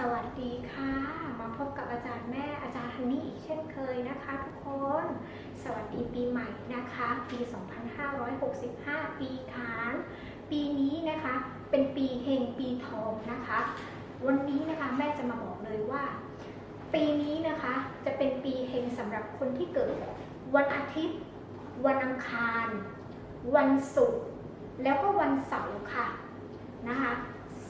สวัสดีค่ะ มาพบกับอาจารย์แม่อาจารย์ฮันนี่อีกเช่นเคยนะคะ ทุกคน สวัสดีปีใหม่นะคะ ปี 2565 ปีขานปีนี้นะคะเป็นปีเฮงปีทองนะคะ วันนี้นะคะแม่จะมาบอกเลยว่า ปีนี้นะคะจะเป็นปีเฮงสำหรับคนที่เกิด วันอาทิตย์ วันอังคาร วันศุกร์แล้วก็วันเสาร์ค่ะนะคะ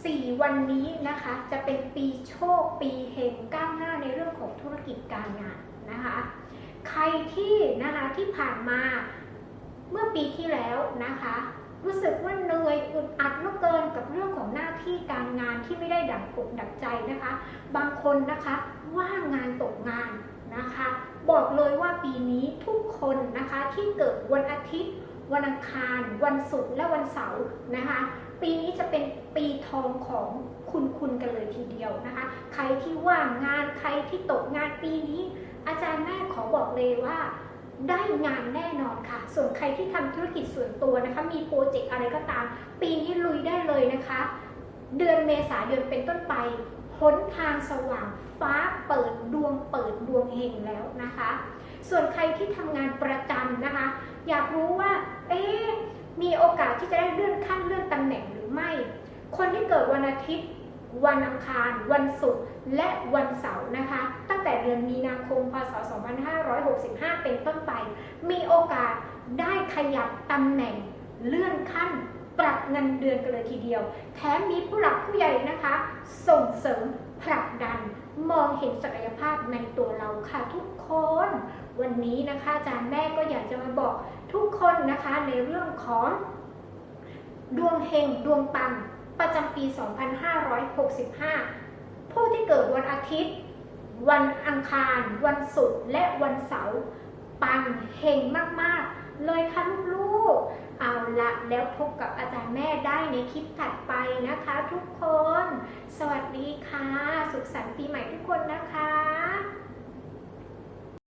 สี่วันนี้นะคะจะเป็นปีโชคปีเฮงก้าวหน้าในเรื่องของธุรกิจการงานนะคะใครที่นะคะที่ผ่านมาเมื่อปีที่แล้วนะคะรู้สึกว่าเหนื่อยอึดอัดเหลือเกินกับเรื่องของหน้าที่การงานที่ไม่ได้ดั่งอกดั่งใจนะคะ บางคนนะคะว่างงานตกงานนะคะ บอกเลยว่าปีนี้ทุกคนนะคะที่เกิดวันอาทิตย์ วันอังคาร วันศุกร์และวันเสาร์นะคะ ปีนี้จะเป็นปีทองของคุณคุณกันเลยทีเดียวนะคะ ใครที่ว่างงานใครที่ตกงานปีนี้ อาจารย์แม่ขอบอกเลยว่าได้งานแน่นอนค่ะ ส่วนใครที่ทำธุรกิจส่วนตัวนะคะ มีโปรเจกต์อะไรก็ตาม ปีนี้ลุยได้เลยนะคะ เดือนเมษายนเป็นต้นไปหนทางสว่างฟ้าเปิดดวงเปิดดวงเฮงแล้วนะคะ ส่วนใครที่ทำงานประจำนะคะ อยากรู้ว่า โอกาสที่จะได้เลื่อนขั้นเลื่อนตำแหน่งหรือไม่ คนที่เกิดวันอาทิตย์ วันอังคาร วันศุกร์และวันเสาร์นะคะ ตั้งแต่เดือนมีนาคมพศ 2565 เป็นต้นไป มีโอกาสได้ขยับตำแหน่งเลื่อนขั้นปรับเงินเดือนกันเลยทีเดียว แถมมีผู้หลักผู้ใหญ่นะคะ ส่งเสริม ผลักดันมองเห็นศักยภาพในตัวเราค่ะทุกคน วันนี้นะคะอาจารย์แม่ก็อยากจะมาบอกทุกคนนะคะในเรื่องของดวงเฮงดวงปังประจำปี 2565 ผู้ที่เกิดวันอาทิตย์ วันอังคาร วันศุกร์และวันเสาร์ปังเฮงมากๆ เลยค่ะลูกๆ เอาละแล้วพบกับอาจารย์แม่ได้ในคลิปถัดไปนะคะ ทุกคน สวัสดีค่ะ สุขสันต์ปีใหม่ทุกคนนะคะ